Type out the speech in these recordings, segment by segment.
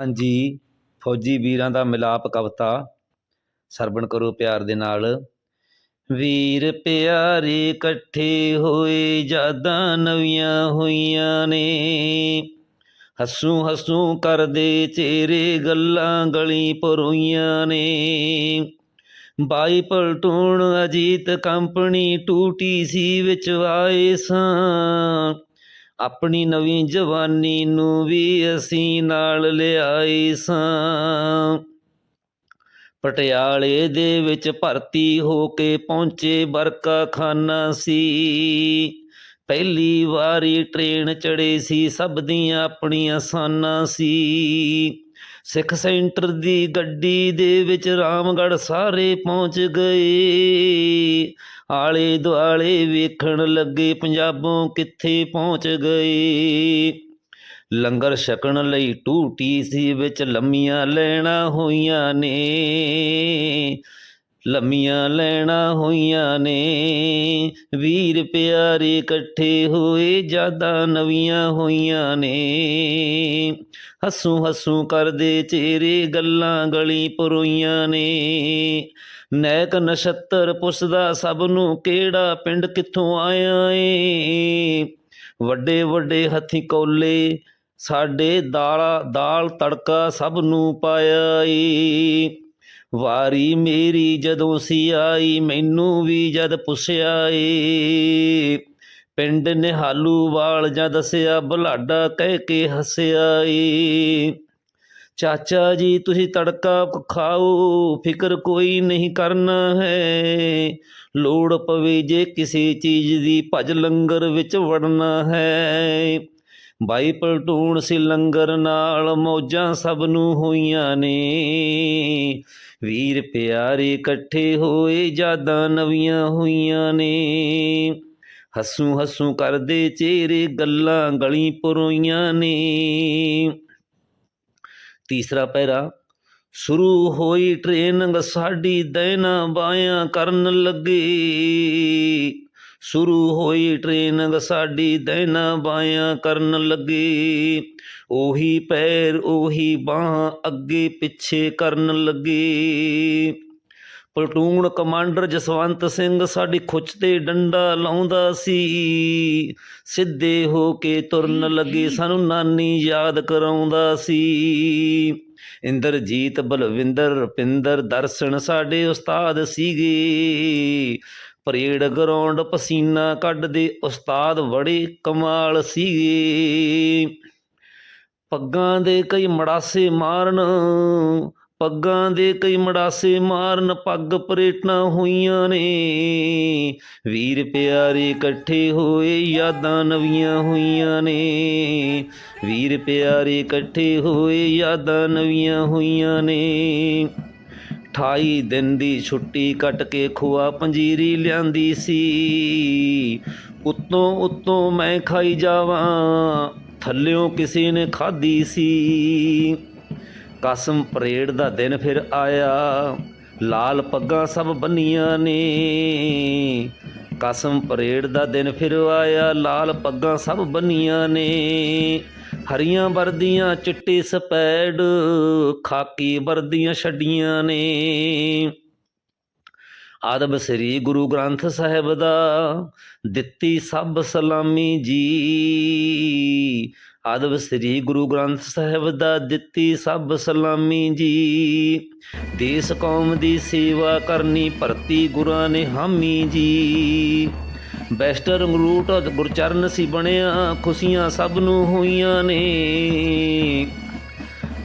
ਹਾਂਜੀ, ਫੌਜੀ ਵੀਰਾਂ ਦਾ ਮਿਲਾਪ ਕਵਿਤਾ, ਸਰਵਣ ਕਰੋ ਪਿਆਰ ਦੇ ਨਾਲ। ਵੀਰ ਪਿਆਰੇ ਇਕੱਠੇ ਹੋਏ, ਯਾਦਾਂ ਨਵੀਆਂ ਹੋਈਆਂ ਨੇ। ਹੱਸੂ ਹੱਸੂ ਕਰਦੇ ਚਿਹਰੇ ਗੱਲਾਂ ਗਲੀ ਪਰੋਈਆਂ ਨੇ। ਬਾਈ ਪਲਟੂਣ ਅਜੀਤ ਕੰਪਨੀ ਟੂਟੀ ਸੀ ਵਿੱਚ ਆਏ ਸਾਂ। ਆਪਣੀ ਨਵੀਂ ਜਵਾਨੀ ਨੂੰ ਵੀ ਅਸੀਂ ਨਾਲ ਲਿਆਈ ਸਾਂ। ਪਟਿਆਲੇ ਦੇ ਵਿੱਚ ਭਰਤੀ ਹੋ ਕੇ ਪਹੁੰਚੇ ਬਰਕਾ ਖਾਨਾ ਸੀ। ਪਹਿਲੀ ਵਾਰੀ ਟ੍ਰੇਨ ਚੜੇ ਸੀ, ਸਭ ਦੀਆਂ ਆਪਣੀਆਂ ਸਾਨਾਂ ਸੀ। ਸਿੱਖ ਸੈਂਟਰ ਦੀ ਗੱਡੀ ਦੇ ਵਿੱਚ ਰਾਮਗੜ੍ਹ ਸਾਰੇ ਪਹੁੰਚ ਗਏ। ਆਲੇ ਦੁਆਲੇ ਵੇਖਣ ਲੱਗੇ ਪੰਜਾਬੋਂ ਕਿੱਥੇ ਪਹੁੰਚ ਗਏ। ਲੰਗਰ ਛਕਣ ਲਈ ਟੂਟੀ ਸੀ ਵਿੱਚ ਲੰਮੀਆਂ ਲੈਣਾ ਹੋਈਆਂ ਨੇ। ਲੰਮੀਆਂ ਲੈਣਾ ਹੋਈਆਂ ਨੇ। ਵੀਰ ਪਿਆਰੇ ਇਕੱਠੇ ਹੋਏ ਯਾਦਾਂ ਨਵੀਆਂ ਹੋਈਆਂ ਨੇ। ਹੱਸੂ ਹੱਸੂ ਕਰਦੇ ਚਿਹਰੇ, ਗੱਲਾਂ ਗਲੀ ਪਰੋਈਆਂ ਨੇ। ਨੈਕ ਨਛੱਤਰ ਪੁੱਛਦਾ, ਸਭ ਨੂੰ ਕਿਹੜਾ ਪਿੰਡ ਕਿੱਥੋਂ ਆਇਆ ਏ? ਵੱਡੇ ਵੱਡੇ ਹੱਥੀ ਕੋਲੇ, ਸਾਡੇ ਦਾਲਾ, ਦਾਲ ਤੜਕਾ ਸਭ ਨੂੰ ਪਾਇਆ ਏ। ਵਾਰੀ ਮੇਰੀ ਜਦੋਂ ਸੀ ਆਈ, ਮੈਨੂੰ ਵੀ ਜਦ ਪੁੱਛਿਆ ਏ ਪਿੰਡ ਨਿਹਾਲੂ ਵਾਲ ਜਾਂ ਦੱਸਿਆ, ਬੁਲਾਡਾ ਕਹਿ ਕੇ ਹੱਸਿਆ ਏ ਚਾਚਾ ਜੀ, ਤੁਸੀਂ ਤੜਕਾ ਖਾਓ, ਫਿਕਰ ਕੋਈ ਨਹੀਂ ਕਰਨਾ ਹੈ। ਲੋੜ ਪਵੇ ਜੇ ਕਿਸੇ ਚੀਜ਼ ਦੀ, ਭਜ ਲੰਗਰ ਵਿੱਚ ਵੜਨਾ ਹੈ। ਬਾਈ ਪਲਟੂਣ ਸੀ ਲੰਗਰ ਨਾਲ, ਮੌਜਾਂ ਸਭ ਨੂੰ ਹੋਈਆਂ ਨੇ। ਵੀਰ ਪਿਆਰੇ ਇਕੱਠੇ ਹੋਏ, ਯਾਦਾਂ ਨਵੀਆਂ ਹੋਈਆਂ ਨੇ। ਹੱਸੂ ਹੱਸੂ ਕਰਦੇ ਚਿਹਰੇ, ਗੱਲਾਂ ਗਲੀ ਪਰੋਈਆਂ ਨੇ। ਤੀਸਰਾ ਪੈਰਾ, ਸ਼ੁਰੂ ਹੋਈ ਟ੍ਰੇਨਿੰਗ, ਸਾਡੀ ਦੈਨਾ ਬਾਇਆ ਕਰਨ ਲੱਗੇ। ਸ਼ੁਰੂ ਹੋਈ ਟ੍ਰੇਨਿੰਗ ਸਾਡੀ ਦੈਨਾ ਬਾਇਆ ਕਰਨ ਲੱਗੇ। ਉਹੀ ਪੈਰ, ਉਹੀ ਬਾਹ ਅੱਗੇ ਪਿੱਛੇ ਕਰਨ ਲੱਗੇ। ਪਲਟੂਨ ਕਮਾਂਡਰ ਜਸਵੰਤ ਸਿੰਘ ਸਾਡੀ ਖੁੱਚ ਤੇ ਡੰਡਾ ਲਾਉਂਦਾ ਸੀ। ਸਿੱਧੇ ਹੋ ਕੇ ਤੁਰਨ ਲੱਗੇ, ਸਾਨੂੰ ਨਾਨੀ ਯਾਦ ਕਰਾਉਂਦਾ ਸੀ। ਇੰਦਰਜੀਤ ਬਲਵਿੰਦਰ ਰੁਪਿੰਦਰ ਦਰਸ਼ਨ ਸਾਡੇ ਉਸਤਾਦ ਸੀਗੇ। ਪਰੇਡ ਗਰਾਉਂਡ ਪਸੀਨਾ ਕੱਢਦੇ ਉਸਤਾਦ ਬੜੇ ਕਮਾਲ ਸੀਗੇ ਪੱਗਾਂ ਦੇ ਕਈ ਮੜਾਸੇ ਮਾਰਨ, ਪੱਗਾਂ ਦੇ ਕਈ ਮੜਾਸੇ ਮਾਰਨ ਪੱਗ ਪਰੇਟਾਂ ਹੋਈਆਂ ਨੇ। ਵੀਰ ਪਿਆਰੇ ਇਕੱਠੇ ਹੋਏ ਯਾਦਾਂ ਨਵੀਆਂ ਹੋਈਆਂ ਨੇ। ਵੀਰ ਪਿਆਰੇ ਇਕੱਠੇ ਹੋਏ ਯਾਦਾਂ ਨਵੀਆਂ ਹੋਈਆਂ ਨੇ। 28 ਦਿਨ ਦੀ ਛੁੱਟੀ ਕੱਟ ਕੇ ਖੋਆ ਪੰਜੀਰੀ ਲਿਆਂਦੀ ਸੀ। ਉੱਤੋਂ ਉੱਤੋਂ ਮੈਂ ਖਾਈ ਜਾਵਾਂ, ਥੱਲਿਓਂ ਕਿਸੇ ਨੇ ਖਾਧੀ ਸੀ। ਕਸਮ ਪਰੇਡ ਦਾ ਦਿਨ ਫਿਰ ਆਇਆ, ਲਾਲ ਪੱਗਾਂ ਸਭ ਬੰਨੀਆਂ ਨੇ। ਕਸਮ ਪਰੇਡ ਦਾ ਦਿਨ ਫਿਰ ਆਇਆ, ਲਾਲ ਪੱਗਾਂ ਸਭ ਬੰਨੀਆਂ ਨੇ। ਹਰੀਆਂ ਵਰਦੀਆਂ ਚਿੱਟੇ ਸਪੈਡ, ਖਾਕੀ ਵਰਦੀਆਂ ਛੱਡੀਆਂ ਨੇ। ਆਦਬ ਸ੍ਰੀ ਗੁਰੂ ਗ੍ਰੰਥ ਸਾਹਿਬ ਦਾ ਦਿੱਤੀ ਸਭ ਸਲਾਮੀ ਜੀ। ਆਦਬ ਸ੍ਰੀ ਗੁਰੂ ਗ੍ਰੰਥ ਸਾਹਿਬ ਦਾ ਦਿੱਤੀ ਸਭ ਸਲਾਮੀ ਜੀ। ਦੇਸ ਕੌਮ ਦੀ ਸੇਵਾ ਕਰਨੀ, ਭਰਤੀ ਗੁਰਾਂ ਨੇ ਹਾਮੀ ਜੀ। ਬੈਸਟਰ ਰੂਟ ਗੁਰਚਰਨ ਸੀ ਬਣਿਆ, ਖੁਸ਼ੀਆਂ ਸਭ ਨੂੰ ਹੋਈਆਂ ਨੇ।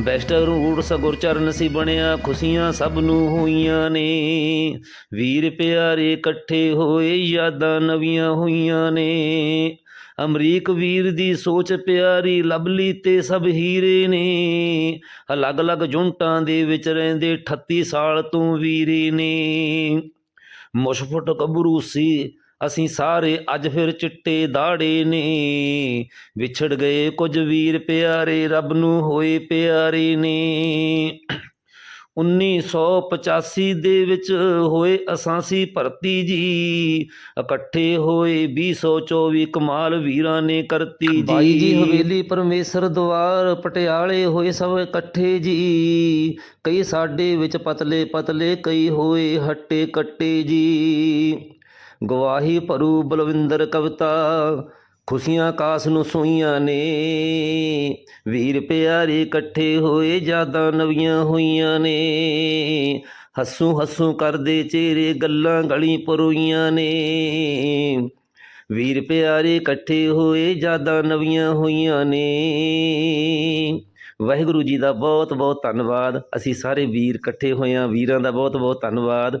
ਬੈਸਟਰ ਰੂਟ ਗੁਰਚਰਨ ਸੀ ਬਣਿਆ, ਖੁਸ਼ੀਆਂ ਸਭ ਨੂੰ ਹੋਈਆਂ ਨੇ। ਵੀਰ ਪਿਆਰੇ ਇਕੱਠੇ ਹੋਏ, ਯਾਦਾਂ ਨਵੀਆਂ ਹੋਈਆਂ ਨੇ। ਅਮਰੀਕ ਵੀਰ ਦੀ ਸੋਚ ਪਿਆਰੀ ਲਬਲੀ ਤੇ ਸਭ ਹੀਰੇ ਨੇ। ਅਲੱਗ-ਅਲੱਗ ਜੁੰਟਾਂ ਦੇ ਵਿੱਚ ਰਹਿੰਦੇ 38 ਸਾਲ ਤੋਂ ਵੀਰੇ ਨੇ। ਮੁਸ਼ਫਟ ਕਬਰੂ ਸੀ ਅਸੀਂ ਸਾਰੇ ਅੱਜ ਫਿਰ ਚਿੱਟੇ ਦਾੜੇ ਨੇ। ਵਿਛੜ ਗਏ ਕੁਝ ਵੀਰ ਪਿਆਰੇ, ਰੱਬ ਨੂੰ ਹੋਏ ਪਿਆਰੇ ਨੇ। 1985 ਦੇ ਵਿੱਚ ਹੋਏ ਅਸਾਂਸੀ ਭਰਤੀ ਜੀ। ਇਕੱਠੇ ਹੋਏ 224 ਕਮਾਲ ਵੀਰਾਂ ਨੇ ਕਰਤੀ ਜੀ। ਬਾਈ ਜੀ, ਹਵੇਲੀ, ਪਰਮੇਸ਼ਰ ਦਵਾਰ, ਪਟਿਆਲੇ ਹੋਏ ਸਭ ਇਕੱਠੇ ਜੀ। ਕਈ ਸਾਡੇ ਵਿੱਚ ਪਤਲੇ ਪਤਲੇ ਕਈ ਹੋਏ ਹੱਟੇ ਕੱਟੇ ਜੀ। ਗਵਾਹੀ ਭਰੂ ਬਲਵਿੰਦਰ ਕਵਿਤਾ, ਖੁਸ਼ੀਆਂ ਕਾਸ ਨੂੰ ਸੋਈਆਂ ਨੇ। ਵੀਰ ਪਿਆਰੇ ਇਕੱਠੇ ਹੋਏ ਜ਼ਿਆਦਾ ਨਵੀਆਂ ਹੋਈਆਂ ਨੇ। ਹੱਸੂ ਹੱਸੂ ਕਰਦੇ ਚਿਹਰੇ ਗੱਲਾਂ ਗਲੀ ਪਰੋਈਆਂ ਨੇ। ਵੀਰ ਪਿਆਰੇ ਇਕੱਠੇ ਹੋਏ ਜ਼ਿਆਦਾ ਨਵੀਆਂ ਹੋਈਆਂ ਨੇ। ਵਾਹਿਗੁਰੂ ਜੀ ਦਾ ਬਹੁਤ ਬਹੁਤ ਧੰਨਵਾਦ। ਅਸੀਂ ਸਾਰੇ ਵੀਰ ਇਕੱਠੇ ਹੋਏ ਹਾਂ। ਵੀਰਾਂ ਦਾ ਬਹੁਤ ਬਹੁਤ ਧੰਨਵਾਦ।